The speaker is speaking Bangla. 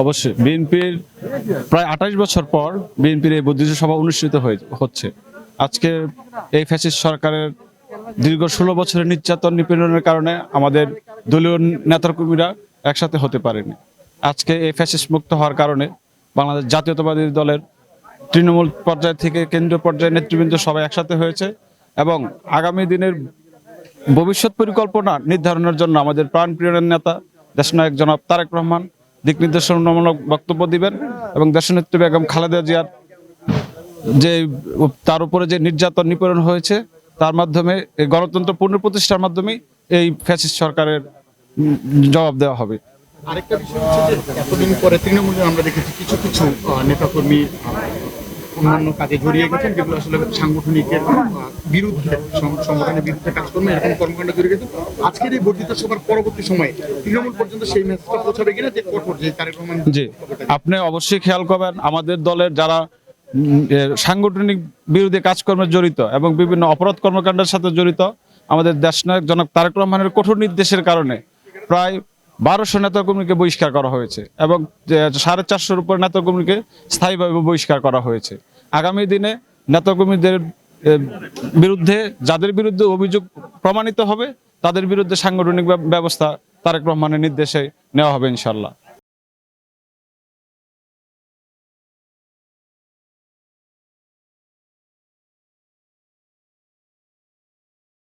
অবশ্যই। বিএনপির প্রায় আঠাশ বছর পর বিএনপির এই বর্ধিত সভা অনুষ্ঠিত হচ্ছে। আজকে এই ফ্যাসিস্ট সরকারের দীর্ঘ ষোলো বছরের নির্যাতন নিপীড়নের কারণে আমাদের দলীয় নেতাকর্মীরা একসাথে হতে পারেনি। আজকে এই ফ্যাসিস্ট মুক্ত হওয়ার কারণে বাংলাদেশ জাতীয়তাবাদী দলের তৃণমূল পর্যায় থেকে কেন্দ্রীয় পর্যায়ে নেতৃবৃন্দ সবাই একসাথে হয়েছে এবং আগামী দিনের ভবিষ্যৎ পরিকল্পনা নির্ধারণের জন্য আমাদের প্রাণপ্রিয় নেতা, দেশনায়ক জনাব তারেক রহমান দিক নির্দেশনামূলক বক্তব্য দিবেন এবং দেশনেত্রী বেগম খালেদা জিয়ার যে তার উপরে যে নির্যাতন নিপীড়ন হয়েছে, তার মাধ্যমে এই গণতন্ত্র পুনঃপ্রতিষ্ঠার মাধ্যমে এই ফ্যাসিস্ট সরকারের জবাব দেওয়া হবে। আরেকটা বিষয় হচ্ছে যে এতদিন পরে তৃণমূলে আমরা দেখেছি কিছু কিছু নেতাকর্মী অন্যান্য কাজে জড়িয়ে গেছেন যেগুলো আসলে সাংগঠনিকের বিরুদ্ধে সংগঠনের বিরুদ্ধে কাজ করবে এরকম কর্মকাণ্ড জড়িয়ে গেছেন আজকের এই বর্ধিত সভার পরবর্তী সময়ে তৃণমূল পর্যন্ত সেই মেসেজটা পৌঁছাবে কিনা যে কঠোর, যে তারেক রহমান জি, আপনি অবশ্যই খেয়াল করবেন, আমাদের দলের যারা সাংগঠনিক বিরোধী কাজকর্মে জড়িত এবং বিভিন্ন অপরাধ কর্মকাণ্ডের সাথে জড়িত, আমাদের দেশনায়ক জনক তারেক রহমানের কঠোর নির্দেশের কারণে প্রায় বারোশো নেতাকর্মীকে বহিষ্কার করা হয়েছে এবং সাড়ে চারশোর উপর নেতাকর্মীকে স্থায়ীভাবে বহিষ্কার করা হয়েছে। আগামী দিনে নেতাকর্মীদের বিরুদ্ধে, যাদের বিরুদ্ধে অভিযোগ প্রমাণিত হবে, তাদের বিরুদ্ধে সাংগঠনিক ব্যবস্থা তারেক রহমানের নির্দেশে নেওয়া হবে ইনশাল্লাহ